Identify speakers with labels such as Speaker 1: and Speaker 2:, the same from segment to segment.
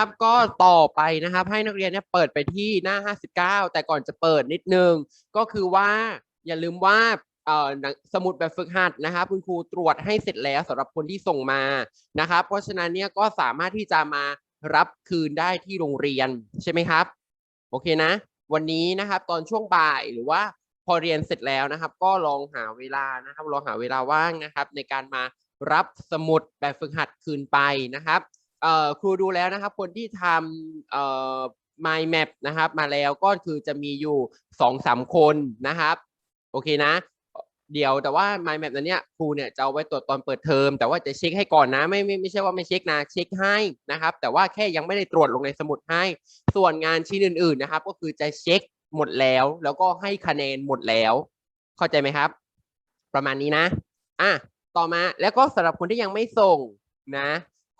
Speaker 1: นะครับ ก็ต่อไปนะครับ ให้นักเรียนเนี่ยเปิดไปที่หน้า 59 แต่ก่อนจะเปิดนิดนึง ก็คือว่าอย่าลืมว่าสมุดแบบฝึกหัดนะครับ คุณครูตรวจให้เสร็จแล้วสำหรับคนที่ส่งมานะครับ เพราะฉะนั้นเนี่ยก็สามารถที่จะมารับคืนได้ที่โรงเรียนใช่ไหมครับ โอเคนะ วันนี้นะครับตอนช่วงบ่ายหรือว่าพอเรียนเสร็จแล้วนะครับ ก็ลองหาเวลานะครับลองหาเวลาว่างนะครับ ในการมารับสมุดแบบฝึกหัดคืนไปนะครับ ครูดูแล้วนะครับ คนที่ทำเอ่อ mind map นะครับ มาแล้วก็คือจะมีอยู่สองสามคนนะครับ โอเคนะ เดี๋ยวแต่ว่า mind map นั้นเนี่ยครูเนี่ยจะเอาไว้ตรวจตอนเปิดเทอม แต่ว่าจะเช็คให้ก่อนนะไม่ไม่ไม่ใช่ว่าไม่เช็คนะเช็คให้นะครับ แต่ว่าแค่ยังไม่ได้ตรวจลงในสมุดให้ ส่วนงานชิ้นอื่น ๆนะครับ ก็คือจะเช็คหมดแล้ว แล้วก็ให้คะแนนหมดแล้ว เข้าใจไหมครับ ประมาณนี้นะ อะต่อมาแล้วก็สำหรับคนที่ยังไม่ส่งนะ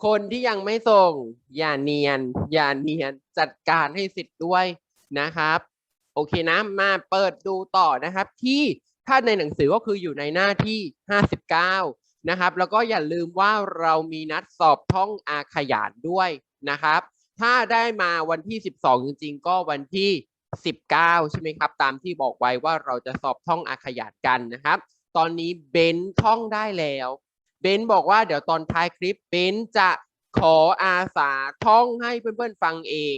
Speaker 1: คนที่ยังไม่ส่ง อย่าเนียน อย่าเนียนจัดการให้เสร็จด้วยนะครับ โอเคนะ มาเปิดดูต่อนะครับ ที่ถ้าในหนังสือก็คืออยู่ในหน้าที่ 59 นะครับ แล้วก็อย่าลืมว่าเรามีนัดสอบท่องอาขยานด้วยนะครับ ถ้าได้มาวันที่ 12 จริงๆ ก็วันที่ 19 ใช่ไหมครับ ตามที่บอกไว้ว่าเราจะสอบท่องอาขยานกันนะครับ ตอนนี้เบนท่องได้แล้ว เบนบอกว่าเดี๋ยวตอนท้ายคลิปเบนจะขออาสาท่องให้เพื่อนๆฟังเอง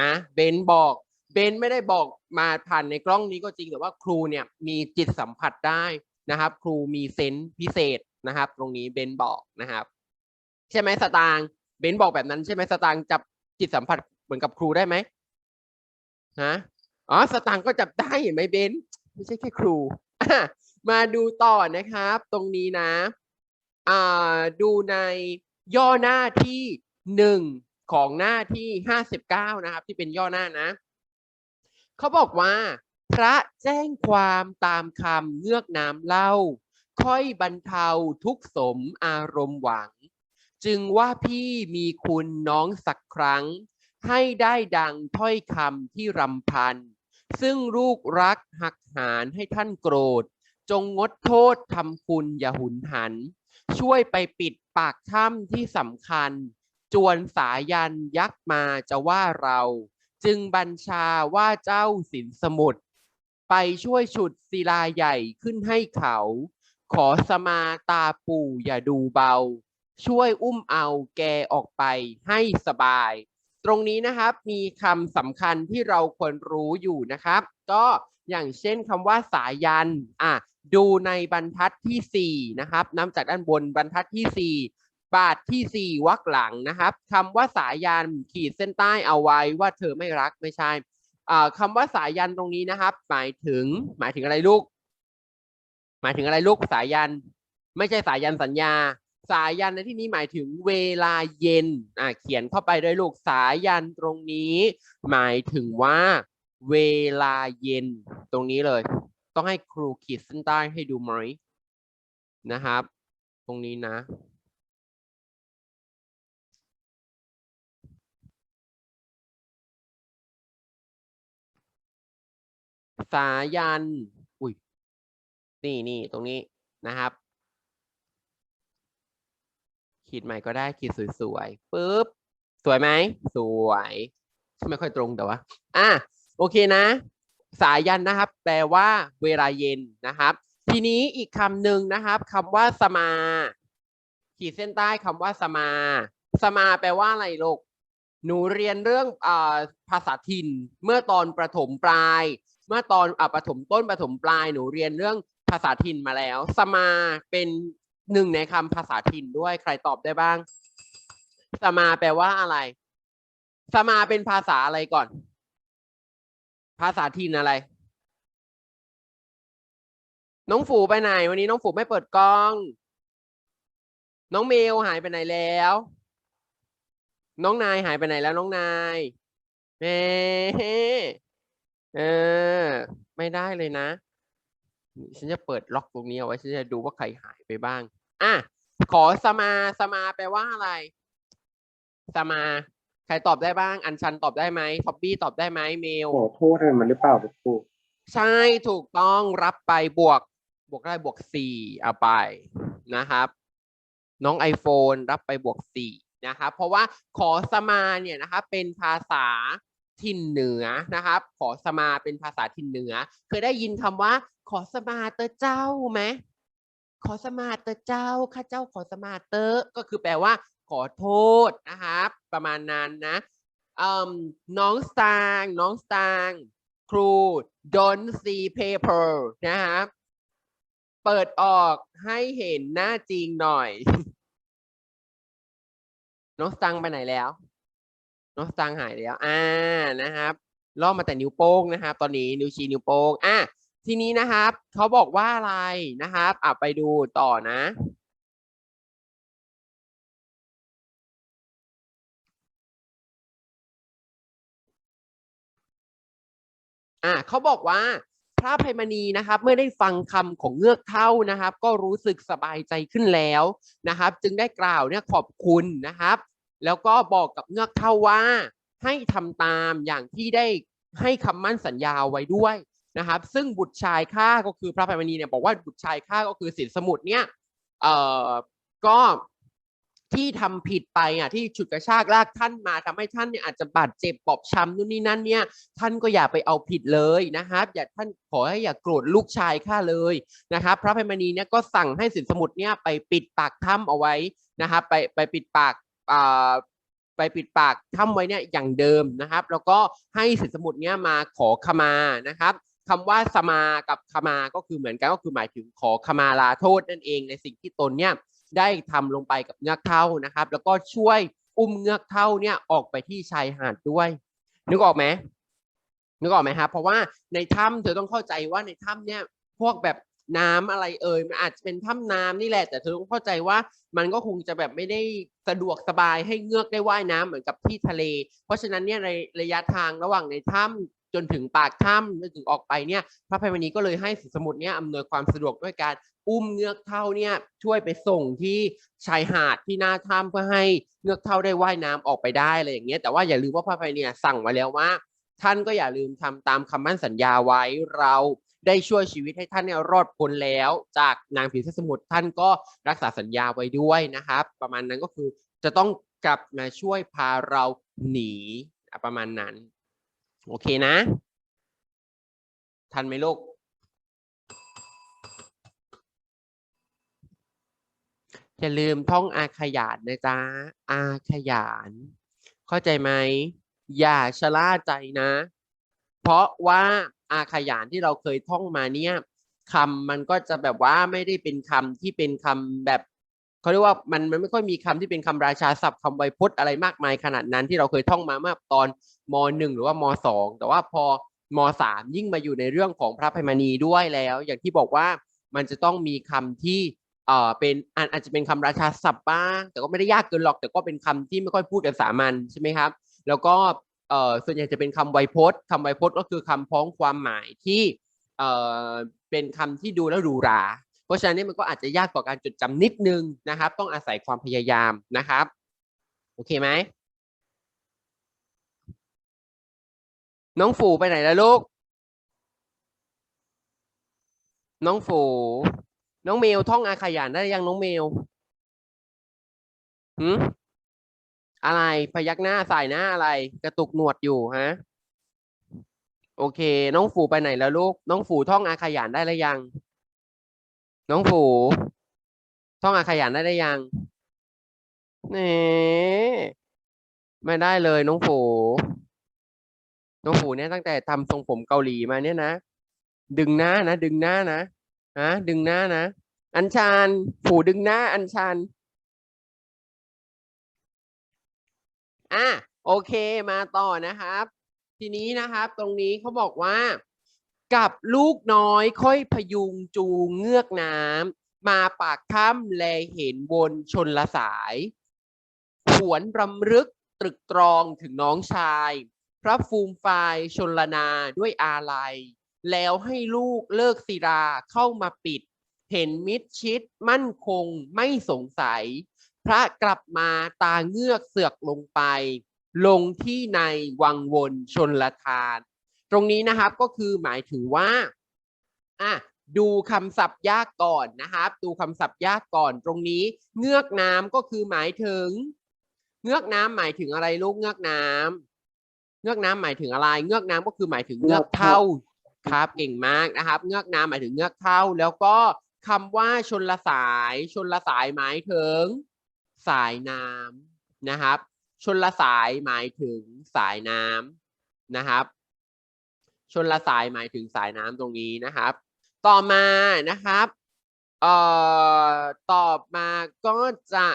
Speaker 1: นะเบนบอกเบนไม่ได้บอกมาผ่านในกล้องนี้ก็จริงแต่ว่าครูเนี่ยมีจิตสัมผัสได้นะครับ ครูมีเซนส์พิเศษนะครับ ตรงนี้เบนบอกนะครับ ใช่ไหมสตางเบนบอกแบบนั้นใช่ไหมสตางจับจิตสัมผัสเหมือนกับครูได้ไหมฮะอ๋อสตางก็จับได้เห็นไหมเบนไม่ใช่แค่ครูมาดูต่อนะครับ ตรงนี้นะ ดูในย่อหน้าที่หนึ่งของหน้าที่ห้าสิบเก้านะครับ ที่เป็นย่อหน้านะ เขาบอกว่า พระแจ้งความตามคำเงือกน้ำเล่า ค่อยบรรเทาทุกสมอารมณ์หวัง จึงว่าพี่มีคุณน้องสักครั้ง ให้ได้ดังถ้อยคำที่รำพัน ซึ่งลูกรักหักหานให้ท่านโกรธ จงงดโทษทำคุณอย่าหุนหัน ช่วยไปปิดปากถ้ำที่สำคัญ จวนสายันยักษ์มาจะว่าเรา จึงบัญชาว่าเจ้าสินสมุทรไปช่วยฉุดศิลาใหญ่ขึ้นให้เขา ขอสมาตาปู่อย่าดูเบา ช่วยอุ้มเอาแกออกไปให้สบาย ตรงนี้นะครับมีคำสำคัญที่เราควรรู้อยู่นะครับ ก็อย่างเช่นคำว่าสายันอะ ดูในบรรทัดที่สี่นะครับนำจากด้านบนบรรทัดที่สี่บาทที่สี่วรรคหลังนะครับคำว่าสายันขีดเส้นใต้เอาไว้ว่าเธอไม่รักไม่ใช่คำว่าสายันตรงนี้นะครับ หมายถึงหมายถึงอะไรลูก หมายถึงอะไรลูกสายัน ไม่ใช่สายันสัญญา สายันในที่นี้หมายถึงเวลาเย็นอ่าเขียนเข้าไปด้วยลูกสายันตรงนี้ หมายถึงว่า เวลาเย็นตรงนี้เลย ต้องให้ครูขีดเส้นใต้ให้ดูไหมนะครับ ตรงนี้นะ สายัน อุ้ย นี่นี่ตรงนี้นะครับ ขีดใหม่ก็ได้ขีดสวยๆปุ๊บ สวยไหม สวย ไม่ค่อยตรงแต่ว่า อะ โอเคนะ สายันนะครับ แปลว่าเวลาเย็นนะครับ ทีนี้อีกคำหนึ่งนะครับคำว่าสมา ขีดเส้นใต้คำว่าสมา สมาแปลว่าอะไรลูกหนูเรียนเรื่องอาภาษาถิ่น เมื่อตอนประถมปลาย เมื่อตอนอ่าประถมต้นประถมปลาย หนูเรียนเรื่องภาษาถิ่นมาแล้ว สมาเป็นหนึ่งในคำภาษาถิ่นด้วยใครตอบได้บ้าง สมาแปลว่าอะไร สมาเป็นภาษาอะไรก่อน ภาษาถิ่นอะไร น้องฝูไปไหน วันนี้น้องฝูไม่เปิดกล้อง น้องเมลหายไปไหนแล้ว น้องนายหายไปไหนแล้วน้องนายเฮ้เออ ไม่ได้เลยนะ ฉันจะเปิดล็อกตรงนี้เอาไว้ฉันจะดูว่าใครหายไปบ้าง อะ ขอสมา สมาแปลว่าอะไร สมา รตอบได้บ้าง อัญชันตอบได้ไหมท็อปปี้ตอบได้ไหมเมล
Speaker 2: ขอโทษอะไรมันหรือเปล่าครับครู
Speaker 1: ใช่ถูกต้องรับไปบวก บวกได้บวกสี่เอาไปนะครับ น้อง iPhone รับไปบวกสี่นะครับเพราะว่าขอสมาเนี่ยนะครับเป็นภาษาถิ่นเหนือนะครับ ขอสมาเป็นภาษาถิ่นเหนือ เคยได้ยินคำว่า ขอสมาเตอเจ้าไหมขอสมาเตอเจ้าข้าเจ้าขอสมาเตอก็คือแปลว่าข อโทษนะครับประมาณนั้นนะน้องสตางค์น้องสตางค์ครู don't see paper นะครับเปิดออกให้เห็นหน้าจริงหน่อย น้องสตังค์ไปไหนแล้ว น้องสตังค์หายแล้วอ่านะครับล่อมาแต่นิ้วโป้งนะครับ ตอนนี้นิ้วชี้นิ้วโป้งอะทีนี้นะครับเขาบอกว่าอะไรนะครับอะไปดูต่อนะ อะเขาบอกว่าพระไพมณีนะครับเมื่อได้ฟังคำของเงือกเท่านะครับ ก็รู้สึกสบายใจขึ้นแล้วนะครับ จึงได้กล่าวเนี่ยขอบคุณนะครับ แล้วก็บอกกับเงือกเท่าว่า ให้ทำตามอย่างที่ได้ให้คำมั่นสัญญาไว้ด้วยนะครับ ซึ่งบุตรชายข้าก็คือพระไพมณีเนี่ยบอกว่าบุตรชายข้าก็คือสินสมุทรเนี่ยเอ่อก็ ที่ทำผิดไปอะที่ฉุดกระชากลากท่านมาทำให้ท่านเนี่ยอาจจะบาดเจ็บบอบช้ำนู่นนี่นั่นเนี่ยท่านก็อย่าไปเอาผิดเลยนะครับอย่าท่านขอให้อย่าโกรธลูกชายข้าเลยนะครับพระพิมณีเนี่ยก็สั่งให้สินสมุทรเนี่ยไปปิดปากถ้ำเอาไว้นะครับไปไปปิดปากอ่าไปปิดปากถ้ำไว้เนี่ยอย่างเดิมนะครับ แล้วก็ให้สินสมุทรเนี่ยมาขอขมานะครับคำว่าสมากับขมาก็คือเหมือนกันก็คือหมายถึงขอขมาลาโทษนั่นเองในสิ่งที่ตนเนี่ย ได้ทำลงไปกับเงือกเท่านะครับ แล้วก็ช่วยอุ้มเงือกเท่าเนี่ยออกไปที่ชายหาดด้วย นึกออกไหมนึกออกไหมครับเพราะว่าในถ้ำเธอต้องเข้าใจว่าในถ้ำเนี่ยพวกแบบน้ำอะไรเอ่ยมันอาจจะเป็นถ้ำน้ำนี่แหละ แต่เธอต้องเข้าใจว่ามันก็คงจะแบบไม่ได้สะดวกสบายให้เงือกได้ว่ายน้ำเหมือนกับที่ทะเล เพราะฉะนั้นเนี่ยในระยะทางระหว่างในถ้ำ จนถึงปากถ้ำจนถึงออกไปเนี่ยพระภัยมณีก็เลยให้สิสมุทรเนี่ยอำนวยความสะดวกด้วยการอุ้มเงือกเท่าเนี่ยช่วยไปส่งที่ชายหาดที่หน้าถ้ำเพื่อให้เงือกเท่าได้ว่ายน้ำออกไปได้อะไรอย่างเงี้ยแต่ว่าอย่าลืมว่าพระภัยเนี่ยสั่งไว้แล้วว่า ท่านก็อย่าลืมทำตามคำมั่นสัญญาไว้เราได้ช่วยชีวิตให้ท่านเนี่ยรอดพ้นแล้ว จากนางผีเสื้อสมุทรท่านก็รักษาสัญญาไว้ด้วยนะครับ ประมาณนั้นก็คือจะต้องกลับมาช่วยพาเราหนีประมาณนั้น โอเคนะ ทันไหมลูก อย่าลืมท่องอาขยานนะจ๊ะ อาขยาน เข้าใจไหม อย่าชะล่าใจนะ เพราะว่าอาขยานที่เราเคยท่องมาเนี่ยคำมันก็จะแบบว่าไม่ได้เป็นคำที่เป็นคำแบบ เขาเรียกว่ามันมันไม่ค่อยมีคำที่เป็นคำราชาศัพท์คำไวยพจน์อะไรมากมายขนาดนั้นที่เราเคยท่องมาเมื่อตอนมหนึ่งหรือว่ามสองแต่ว่าพอมสามยิ่งมาอยู่ในเรื่องของพระพิมณีด้วยแล้ว อย่างที่บอกว่ามันจะต้องมีคำที่เอ่อเป็นอาจอาจจะเป็นคำราชาศัพท์บ้าง แต่ก็ไม่ได้ยากเกินหรอก แต่ก็เป็นคำที่ไม่ค่อยพูดกันสามัญใช่ไหมครับ แล้วก็เอ่อส่วนใหญ่จะเป็นคำไวยพจน์คำไวยพจน์ก็คือคำพ้องความหมายที่เอ่อเป็นคำที่ดูแล้วหรูหรา ราะฉะนั้นนี่มันก็อาจจะยากต่อการจดจำนิดนึงนะครับ ต้องอาศัยความพยายามนะครับ โอเคไหมน้องฝูไปไหนแล้วลูก น้องฝู น้องเมลท่องอาขยานได้ยังน้องเมลหืมอะไรพยักหน้าสายหน้าอะไร กระตุกหนวดอยู่ฮะ โอเค น้องฝูไปไหนแล้วลูก น้องฝูท่องอาขยานได้หรือยัง น้องฝูท่องอาขยานได้หรือยังเน่ไม่ได้เลยน้องฝูน้องฝูเนี่ยตั้งแต่ทำทรงผมเกาหลีมาเนี่ยนะ ดึงหน้านะดึงหน้านะฮะดึงหน้านะ อัญชันผูดึงหน้า อัญชันอะโอเคมาต่อนะครับ ทีนี้นะครับ ตรงนี้เขาบอกว่า กับลูกน้อยค่อยพยุงจูงเงือกน้ำมาปากถ้ำแลเห็นบนชนละสายหวนรำลึกตรึกตรองถึงน้องชาย พระฟูมฟายชนละนาด้วยอาลัย แล้วให้ลูกเลิกศิราเข้ามาปิด เห็นมิดชิดมั่นคงไม่สงสัย พระกลับมาตาเงือกเสือกลงไป ลงที่ในวังวนชนละทาน ตรงนี้นะครับก็คือหมายถึงว่าอะดูคำศัพท์ยากก่อนนะครับ ดูคำศัพท์ยากก่อนตรงนี้ เงือกน้ำก็คือหมายถึง เงือกน้ำหมายถึงอะไรลูกเงือกน้ำเงือกน้ำหมายถึงอะไร เงือกน้ำก็คือหมายถึงเงือกเท่าครับเก่งมากนะครับ เงือกน้ำหมายถึงเงือกเท่า แล้วก็คำว่าชนละสายชนละสายหมายถึง สายน้ำนะครับ ชนละสายหมายถึงสายน้ำนะครับ ชนละสายหมายถึงสายน้ำตรงนี้นะครับ ต่อมานะครับเอ่อต่อมาก็จะ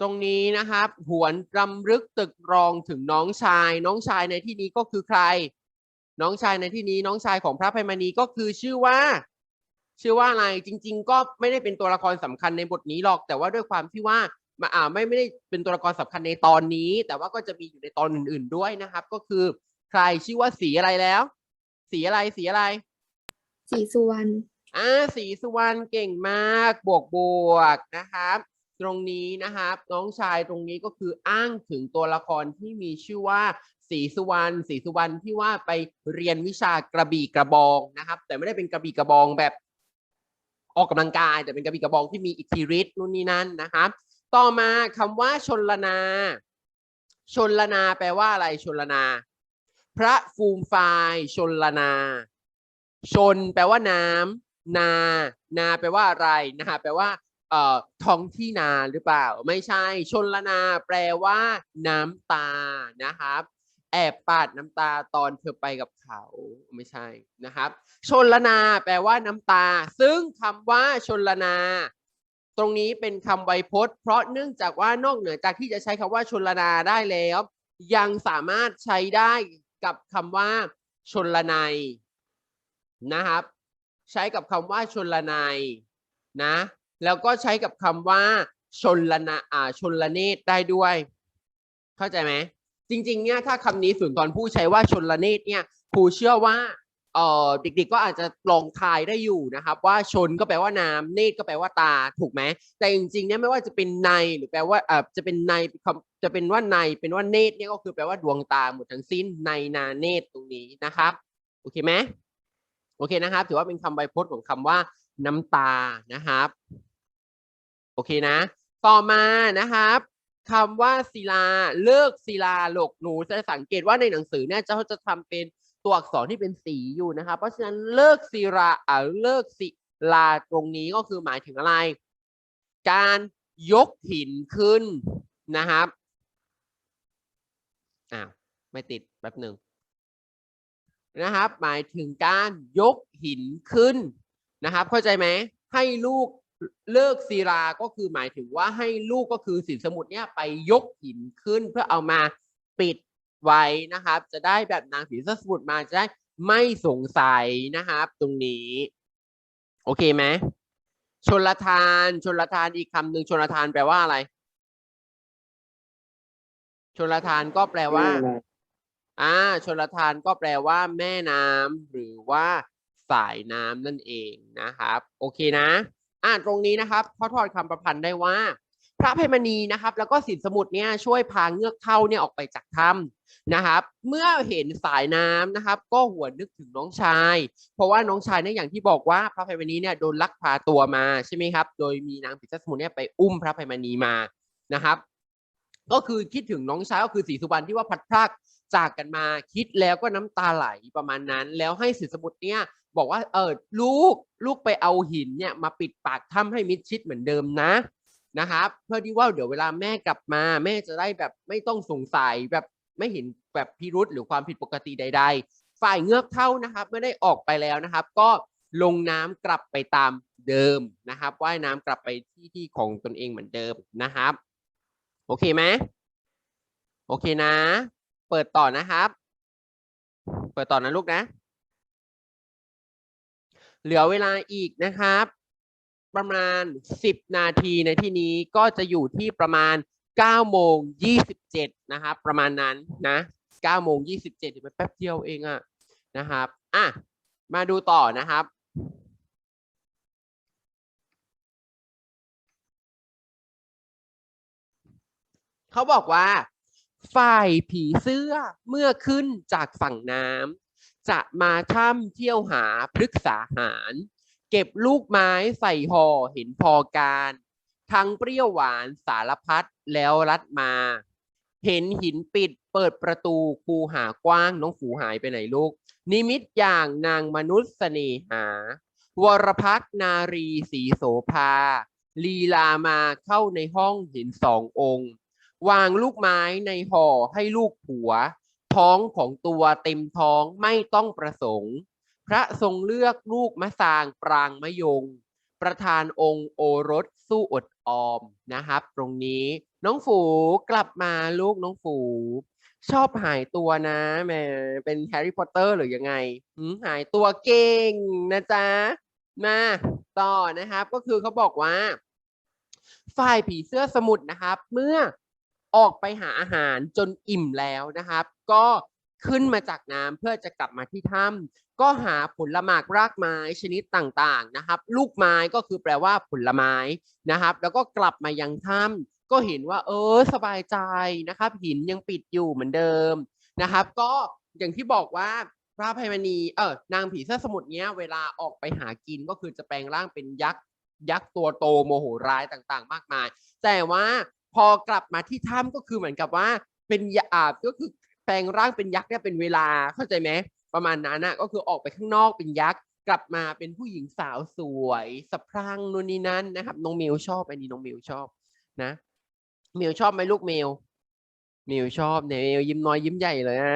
Speaker 1: ตรงนี้นะครับ หวนรำลึกตึกรองถึงน้องชาย น้องชายในที่นี้ก็คือใคร น้องชายในที่นี้น้องชายของพระไพมณีก็คือชื่อว่า ชื่อว่าอะไรจริง ๆ ก็ไม่ได้เป็นตัวละครสำคัญในบทนี้หรอก แต่ว่าด้วยความที่ว่ามาอ่าไม่ไม่ได้เป็นตัวละครสำคัญในตอนนี้ แต่ว่าก็จะมีอยู่ในตอนอื่น ๆด้วยนะครับ ก็คือ ใครชื่อว่าสีอะไรแล้ว สีอะไรสีอะไร
Speaker 2: สีสุวรรณ
Speaker 1: อ่าสีสุวรรณเก่งมาก บวกบวกนะครับ ตรงนี้นะครับ น้องชายตรงนี้ก็คืออ้างถึงตัวละครที่มีชื่อว่าสีสุวรรณสีสุวรรณที่ว่าไปเรียนวิชากระบี่กระบองนะครับ แต่ไม่ได้เป็นกระบี่กระบองแบบออกกำลังกาย แต่เป็นกระบี่กระบองที่มีอิทธิฤทธิ์นู่นนี่นั่นนะครับ ต่อมาคำว่าชนลนา ชนลนาแปลว่าอะไรชนลนา พระฟูมฟายชนลนา ชนแปลว่าน้ำนา นาแปลว่าอะไรนะคะแปลว่าเอ่อท้องที่นาหรือเปล่า ไม่ใช่ชนละนา แปลว่า น้ำตานะครับ แอบปาดน้ำตาตอนเธอไปกับเขาไม่ใช่นะครับ ชนละนา แปลว่าน้ำตา ซึ่งคำว่าชนละนา ตรงนี้เป็นคำไวยพจน์ เพราะเนื่องจากว่านอกเหนือจากที่จะใช้คำว่าชนละนาได้แล้ว ยังสามารถใช้ได้ กับคำว่าชนละนายนะครับ ใช้กับคำว่าชนละนายนะ แล้วก็ใช้กับคำว่าชนละนาอ่าชนละเนตได้ด้วย เข้าใจไหมจริง ๆ เนี่ยถ้าคำนี้สุนทรผู้ใช้ว่าชนละเนตเนี่ยครูเชื่อว่า เอ่อเด็กๆก็อาจจะลองทายได้อยู่นะครับ ว่าชนก็แปลว่าน้ำเนตรก็แปลว่าตาถูกไหมแต่จริงๆเนี่ยไม่ว่าจะเป็นในหรือแปลว่าเอ่อจะเป็นในจะเป็นว่าในเป็นว่าเนตรเนี่ยก็คือแปลว่าดวงตาหมดทั้งสิ้นในนาเนตรตรงนี้นะครับโอเคไหมโอเคนะครับ ถือว่าเป็นคำไวยพจน์ของคำว่า น้ำตานะครับ โอเคนะ ต่อมานะครับคำว่าศิลาเลิกศิลาหลกหนูจะสังเกตว่าในหนังสือเนี่ยจะเขาจะทำเป็น ตัวอักษรที่เป็นสีอยู่นะครับเพราะฉะนั้นเลิกศิลาอ่าเลิกศิลาตรงนี้ก็คือหมายถึงอะไร การยกหินขึ้นนะครับอ้าวไม่ติดแป๊บหนึ่งนะครับ หมายถึงการยกหินขึ้นนะครับ เข้าใจไหมให้ลูกเลิกศิลาก็คือหมายถึงว่าให้ลูกก็คือสินสมุดเนี่ยไปยกหินขึ้นเพื่อเอามาปิด ไว้นะครับ จะได้แบบนางผีเสื้อสมุดมาจะได้ไม่สงสัยนะครับ ตรงนี้ โอเคไหมชนละทาน ชนละทานอีกคำหนึ่งชนละทานแปลว่าอะไร ชนละทานก็แปลว่าอ่าชนลทานก็แปลว่า แม่น้ำหรือว่าสายน้ำนั่นเองนะครับ โอเคนะ อ่าตรงนี้นะครับเขาถอดคำประพันธ์ได้ว่า พระอภัยมณีนะครับ แล้วก็สินสมุทรเนี่ยช่วยพาเงือกเท่าเนี่ยออกไปจากถ้ำนะครับ เมื่อเห็นสายน้ำนะครับ ก็หวนึกถึงน้องชาย เพราะว่าน้องชายเนี่ยอย่างที่บอกว่าพระอภัยมณีเนี่ยโดนลักพาตัวมาใช่ไหมครับ โดยมีนางปิศาจสมุทรเนี่ยไปอุ้มพระอภัยมณีมานะครับ ก็คือคิดถึงน้องชายก็คือสีสุวรรณที่ว่าพัดพรากจากกันมาคิดแล้วก็น้ำตาไหลประมาณนั้น แล้วให้สินสมุทรเนี่ยบอกว่าเออลูกลูกไปเอาหินเนี่ยมาปิดปากถ้ำให้มิดชิดเหมือนเดิมนะ นะครับ เพื่อที่ว่าเดี๋ยวเวลาแม่กลับมา แม่จะได้แบบไม่ต้องสงสัยแบบไม่เห็นแบบพิรุษหรือความผิดปกติใด ๆ ฝ่ายเงือกเท่านะครับเมื่อได้ออกไปแล้วนะครับ ก็ลงน้ำกลับไปตามเดิมนะครับว่ายน้ำกลับไปที่ที่ของตนเองเหมือนเดิมนะครับ โอเคไหมโอเคนะ เปิดต่อนะครับ เปิดต่อนะลูกนะ เหลือเวลาอีกนะครับ ประมาณ 10 นาทีในที่นี้ก็จะอยู่ที่ประมาณ9โมง27นะครับประมาณนั้นนะ9โมง27เดี๋ยวแป๊บเดียวเองอะนะครับอะมาดูต่อนะครับเขาบอกว่า ฝ่ายผีเสื้อเมื่อขึ้นจากฝั่งน้ำจะมาถ้ำเที่ยวหาพฤกษาหาร เก็บลูกไม้ใส่ห่อเห็นพอการ ทั้งเปรี้ยวหวานสารพัดแล้วรัดมา เห็นหินปิดเปิดประตูคูหากว้างน้องฝูหายไปไหนลูก นิมิตอย่างนางมนุษย์เสน่หา วรพักนารีสีโสภา ลีลามาเข้าในห้องเห็นสององค์ วางลูกไม้ในห่อให้ลูกผัว ท้องของตัวเต็มท้องไม่ต้องประสงค์ พระทรงเลือกลูกมะสางปรางมะยง ประธานองค์โอรสสู้อดออมนะครับ ตรงนี้น้องฝูกลับมาลูกน้องฝูชอบหายตัวนะแหมเป็นแฮร์รี่พอตเตอร์หรือยังไงหืมหายตัวเก่งนะจ๊ะ มาต่อนะครับ ก็คือเขาบอกว่า ฝ่ายผีเสื้อสมุทรนะครับ เมื่อออกไปหาอาหารจนอิ่มแล้วนะครับ ก็ ขึ้นมาจากน้ำเพื่อจะกลับมาที่ถ้ำก็หาผลหมากรากไม้ชนิดต่างๆนะครับ ลูกไม้ก็คือแปลว่าผลไม้นะครับ แล้วก็กลับมายังถ้ำก็เห็นว่า เออสบายใจนะครับ หินยังปิดอยู่เหมือนเดิมนะครับ ก็อย่างที่บอกว่าพระภัยมณีเออนางผีเสื้อสมุทรเนี้ยเวลาออกไปหากินก็คือจะแปลงร่างเป็นยักษ์ยักษ์ตัวโตโมโหร้ายต่างๆ มากมาย แต่ว่าพอกลับมาที่ถ้ำก็คือเหมือนกับว่าเป็นยาอ่าก็คือ ลงร่างเป็นยักษ์เนี่ยเป็นเวลาเข้าใจไหมประมาณนั้นนะก็คือออกไปข้างนอกเป็นยักษ์กลับมาเป็นผู้หญิงสาวสวยสะพรั่งนู่นนี่นั่นนะครับน้องเมิวชอบอันนี้น้องเมิวชอบนะเมิวชอบไหมลูกเมิวมิวชอบเนี่ยเมิวยิ้มน้อยยิ้มใหญ่เลยนะ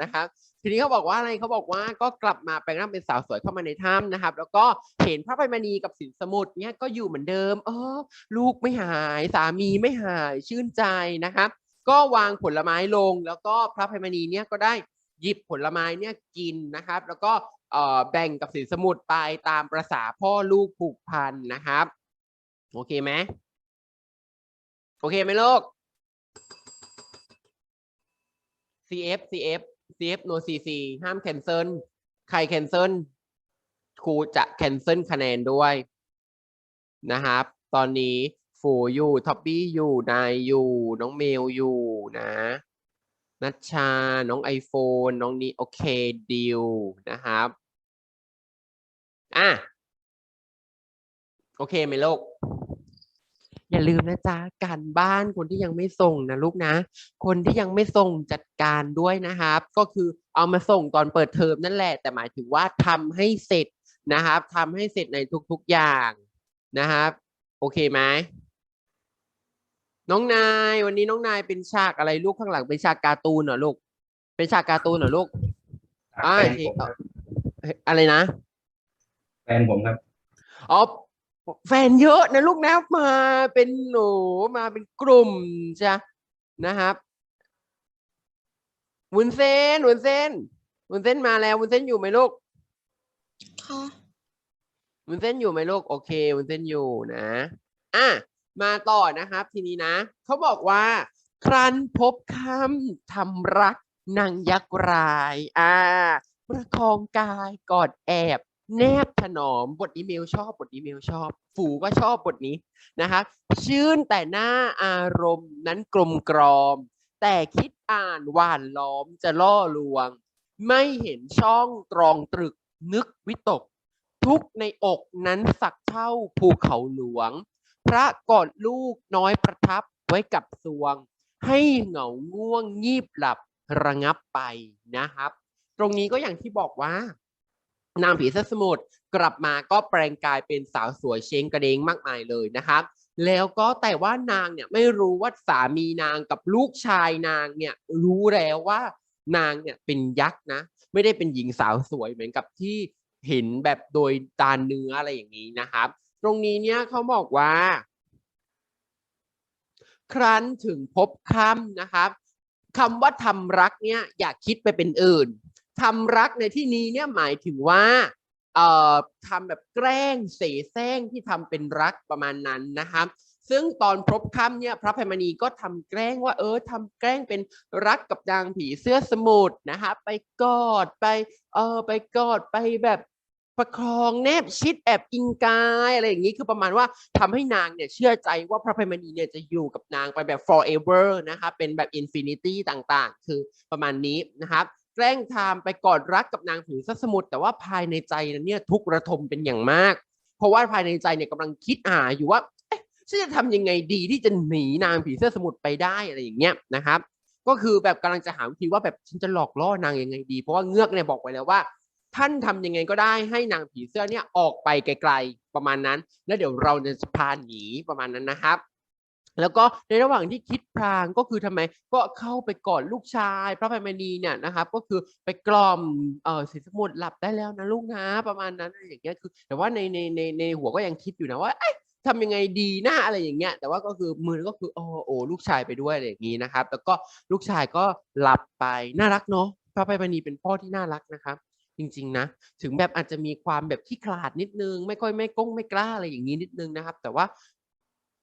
Speaker 1: นะครับทีนี้เขาบอกว่าอะไรเขาบอกว่าก็กลับมาแปลงร่างเป็นสาวสวยเข้ามาในถ้ำนะครับ แล้วก็เห็นพระไพมณีกับสินสมุทรเนี่ยก็อยู่เหมือนเดิมเออลูกไม่หาย สามีไม่หายชื่นใจนะครับ ก็วางผลไม้ลง แล้วก็พระไพมณีเนี่ยก็ได้หยิบผลไม้เนี่ยกินนะครับ แล้วก็แบ่งกับสินสมุทรไปตามประษาพ่อลูกผูกพันนะครับ โอเคไหมโอเคไหมลูก CF CF CF no CC ห้าม cancel ใคร cancel ครูจะ cancel คะแนนด้วยนะครับ ตอนนี้ ฝูอยู่ ท็อปปี้อยู่ นายอยู่ น้องเมลอยู่นะนัชชา น้องไอโฟนน้องนี้โอเคดิวนะครับ อะ โอเคไหมลูก อย่าลืมนะจ๊ะ การบ้านคนที่ยังไม่ส่งนะลูกนะ คนที่ยังไม่ส่งจัดการด้วยนะครับ ก็คือเอามาส่งตอนเปิดเทอมนั่นแหละ แต่หมายถึงว่าทำให้เสร็จนะครับทำให้เสร็จในทุกๆอย่างนะครับ โอเคไหม น้องนายวันนี้น้องนายเป็นฉากอะไรลูกข้างหลังเป็นฉากการ์ตูนเหรอลูก เป็นฉากการ์ตูนเหรอลูกอ่า
Speaker 3: แฟน
Speaker 1: เอ่
Speaker 3: ผมครับ
Speaker 1: เอ่ออะไรนะ
Speaker 3: แฟนผมครับ
Speaker 1: อ๋อแฟนเยอะนะลูกนะมาเป็นหนูมาเป็นกลุ่มจ้ะนะครับวุ้นเส้นวุ้นเส้นวุ้นเส้นมาแล้ววุ้นเส้นอยู่ไหมลูก
Speaker 2: ค่ะ
Speaker 1: วุ้นเส้นอยู่ไหมลูกโอเควุ้นเส้นอยู่นะอะ มาต่อนะครับ ทีนี้นะเขาบอกว่า ครั้นพบคำทำรักนางยักษ์ร้ายอ่าประคองกายกอดแอบ แนบถนอมบทอีเมลชอบบทอีเมลชอบ ฝูก็ชอบบทนี้นะครับชื่นแต่หน้าอารมณ์นั้นกลมกรอม แต่คิดอ่านหวานล้อมจะล่อลวง ไม่เห็นช่องตรองตรึกนึกวิตก ทุกในอกนั้นสักเท่าภูเขาหลวง พระกอดลูกน้อยประทับไว้กับสวง ให้เหงาง่วงงีบหลับระงับไปนะครับ ตรงนี้ก็อย่างที่บอกว่า นางผีเสื้อสมุทรกลับมาก็แปลงกายเป็นสาวสวยเชงกระเดงมากมายเลยนะครับ แล้วก็แต่ว่านางเนี่ยไม่รู้ว่าสามีนางกับลูกชายนางเนี่ยรู้แล้วว่านางเนี่ยเป็นยักษ์นะ ไม่ได้เป็นหญิงสาวสวยเหมือนกับที่เห็นแบบโดยตาเนื้ออะไรอย่างนี้นะครับ ตรงนี้เนี่ยเขาบอกว่า ครั้นถึงพบค่ำนะครับคำว่าทำรักเนี่ยอย่าคิดไปเป็นอื่นทำรักในที่นี้เนี่ยหมายถึงว่าเอ่อทำแบบแกล้งเสแสร้งที่ทำเป็นรักประมาณนั้นนะครับ ซึ่งตอนพบค่ำเนี่ยพระภัยมณีก็ทำแกล้งว่า เออทำแกล้งเป็นรักกับนางผีเสื้อสมุทรนะคะไปกอดไปเออไปกอดไปแบบ ประคองแนบชิดแอบอิงกายอะไรอย่างนี้คือประมาณว่าทำให้นางเนี่ยเชื่อใจว่าพระภัยมณีเนี่ยจะอยู่กับนางไปแบบ forever นะคะเป็นแบบ infinity ต่างๆ คือประมาณนี้นะครับแกล้งทำไปกอดรักกับนางผีเสื้อสมุทรแต่ว่าภายในใจนั้นเนี่ยทุกระทมเป็นอย่างมาก เพราะว่าภายในใจเนี่ยกำลังคิดหาอยู่ว่าเอ๊ะฉันจะทำยังไงดีที่จะหนีนางผีเสื้อสมุทรไปได้อะไรอย่างเงี้ยนะครับ ก็คือแบบกำลังจะหาวิธีว่าแบบฉันจะหลอกล่อนางยังไงดี เพราะว่าเงือกเนี่ยบอกไว้แล้วว่า ท่านทำยังไงก็ได้ให้นางผีเสื้อเนี่ยออกไปไกลๆประมาณนั้น แล้วเดี๋ยวเราจะพาหนีประมาณนั้นนะครับ แล้วก็ในระหว่างที่คิดพลางก็คือทำไมก็เข้าไปกอดลูกชาย พระพายมณีเนี่ยนะครับ ก็คือไปกล่อมเออสิสมุทรหลับได้แล้วนะลูกนะประมาณนั้นอะไรอย่างเงี้ยคือ แต่ว่าในในในในหัวก็ยังคิดอยู่นะว่าเอ๊ะทำยังไงดีนะอะไรอย่างเงี้ยแต่ว่าก็คือมือก็คือโอ้โอ้ลูกชายไปด้วยอะไรอย่างงี้นะครับ แล้วก็ลูกชายก็หลับไปน่ารักเนาะพระพมณีเป็นพ่อที่น่ารักนะครับ จริง ๆ นะ ถึงแบบอาจจะมีความแบบขี้ขลาดนิดนึง ไม่ค่อยไม่ก้งไม่กล้าอะไรอย่างนี้นิดนึงนะครับ แต่ว่า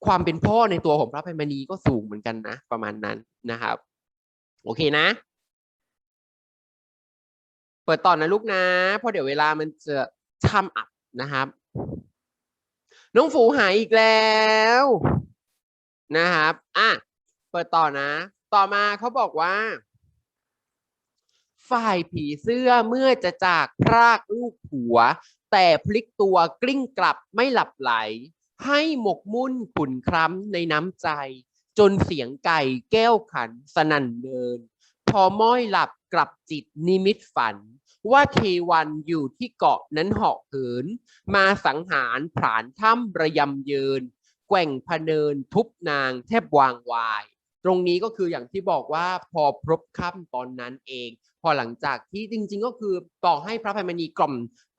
Speaker 1: ความเป็นพ่อในตัวของพระภัยมณีก็สูงเหมือนกันนะ ประมาณนั้นนะครับ โอเคนะ เปิดต่อนะลูกนะ เพราะเดี๋ยวเวลามันจะทำอับนะครับ น้องฝูหายอีกแล้วนะครับ อะ เปิดต่อนะ ต่อมาเขาบอกว่า ฝ่ายผีเสื้อเมื่อจะจากพรากลูกผัว แต่พลิกตัวกลิ้งกลับไม่หลับไหล ให้หมกมุ่นขุนคล้ำในน้ำใจ จนเสียงไก่แก้วขันสนั่นเดิน พอม้อยหลับกลับจิตนิมิตฝัน ว่าเทวันอยู่ที่เกาะนั้นเหาะเหิน มาสังหารผานถ้ำระยำเยิน แกว่งพเนินทุบนางแทบวางวาย ตรงนี้ก็คืออย่างที่บอกว่าพอพรบค่ำตอนนั้นเอง พอหลังจากที่จริง ๆ ก็คือต่อให้พระภัยมณีกล่อม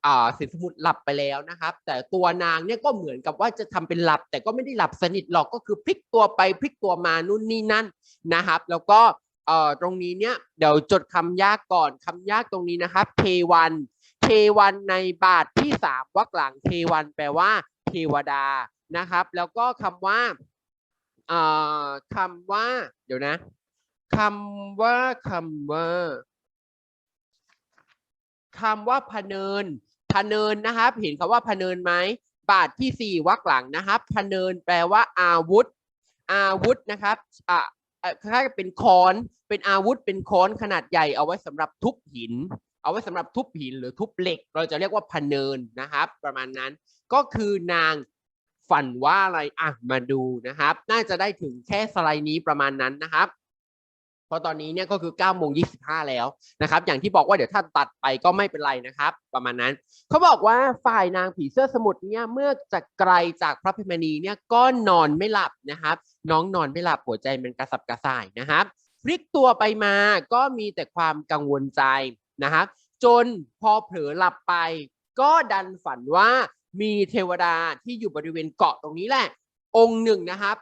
Speaker 1: อ่าสินสมุทรหลับไปแล้วนะครับ แต่ตัวนางเนี่ยก็เหมือนกับว่าจะทำเป็นหลับ แต่ก็ไม่ได้หลับสนิทหรอกก็คือพลิกตัวไปพลิกตัวมานู่นนี่นั่นนะครับ แล้วก็เอ่อตรงนี้เนี่ยเดี๋ยวจดคำยากก่อนคำยากตรงนี้นะครับเทวันเทวันในบาทที่สามวรรคหลังเทวันแปลว่าเทวดานะครับ แล้วก็คำว่าเอ่อคำว่า เดี๋ยวนะคำว่าคำว่า คำว่าพเนิน พเนินนะครับ เห็นคำว่าพเนินไหมบาทที่สี่วรรคหลังนะครับพเนินแปลว่าอาวุธ อาวุธนะครับอะคล้ายๆเป็นค้อนเป็นอาวุธเป็นค้อนขนาดใหญ่เอาไว้สำหรับทุบหิน เอาไว้สำหรับทุบหินหรือทุบเหล็ก เราจะเรียกว่าพเนินนะครับ ประมาณนั้นก็คือนางฝันว่าอะไรอะมาดูนะครับ น่าจะได้ถึงแค่สไลด์นี้ประมาณนั้นนะครับ เพราะตอนนี้เนี่ยก็คือ9โมง25แล้วนะครับอย่างที่บอกว่าเดี๋ยวถ้าตัดไปก็ไม่เป็นไรนะครับ ประมาณนั้น เขาบอกว่าฝ่ายนางผีเสื้อสมุทรเนี่ยเมื่อจะไกลจากพระพิมณีเนี่ยก็นอนไม่หลับนะครับ น้องนอนไม่หลับหัวใจมันกระสับกระส่ายนะครับพลิกตัวไปมาก็มีแต่ความกังวลใจนะครับจนพอเผลอหลับไป ก็ดันฝันว่ามีเทวดาที่อยู่บริเวณเกาะตรงนี้แหละ องค์หนึ่งนะครับ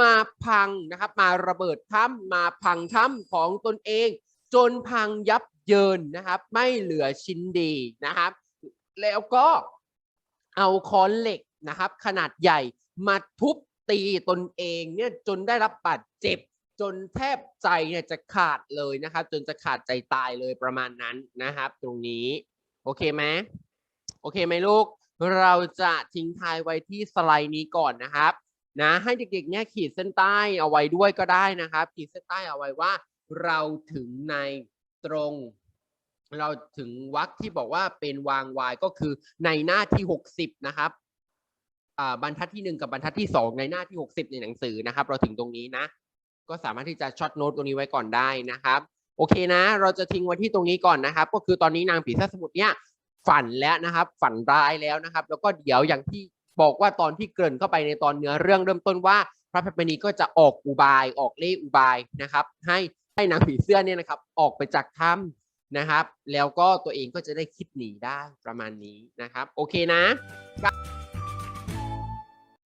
Speaker 1: มาพังนะครับ มาระเบิดถ้ำมาพังถ้ำของตนเอง จนพังยับเยินนะครับ ไม่เหลือชิ้นดีนะครับ แล้วก็เอาค้อนเหล็กนะครับ ขนาดใหญ่มาทุบตีตนเองเนี่ยจนได้รับบาดเจ็บ จนแทบใจเนี่ยจะขาดเลยนะครับ จนจะขาดใจตายเลยประมาณนั้นนะครับ ตรงนี้ โอเคไหมโอเคไหมลูก เราจะทิ้งท้ายไว้ที่สไลด์นี้ก่อนนะครับ นะให้เด็กๆเนี่ยขีดเส้นใต้เอาไว้ด้วยก็ได้นะครับ ขีดเส้นใต้เอาไว้ว่า เราถึงในตรง เราถึงวรรคที่บอกว่าเป็นวางวายก็คือในหน้าที่หกสิบนะครับบรรทัดที่หนึ่งกับบรรทัดที่สองในหน้าที่หกสิบในหนังสือนะครับ เราถึงตรงนี้นะ ก็สามารถที่จะช็อตโน้ตตรงนี้ไว้ก่อนได้นะครับ โอเคนะ เราจะทิ้งไว้ที่ตรงนี้ก่อนนะครับ ก็คือตอนนี้นางผีเสื้อสมุทรเนี่ยฝันแล้วนะครับ ฝันร้ายแล้วนะครับ แล้วก็เดี๋ยวอย่างที่ บอกว่าตอนที่เกริ่นเข้าไปในตอนเนื้อเรื่องเริ่มต้นว่า พระพัพณีก็จะออกอุบายออกเล่อุบายนะครับ ให้ให้นางผีเสื้อเนี่ยนะครับ ออกไปจากถ้ำนะครับ แล้วก็ตัวเองก็จะได้คิดหนีได้ประมาณนี้นะครับ โอเคนะ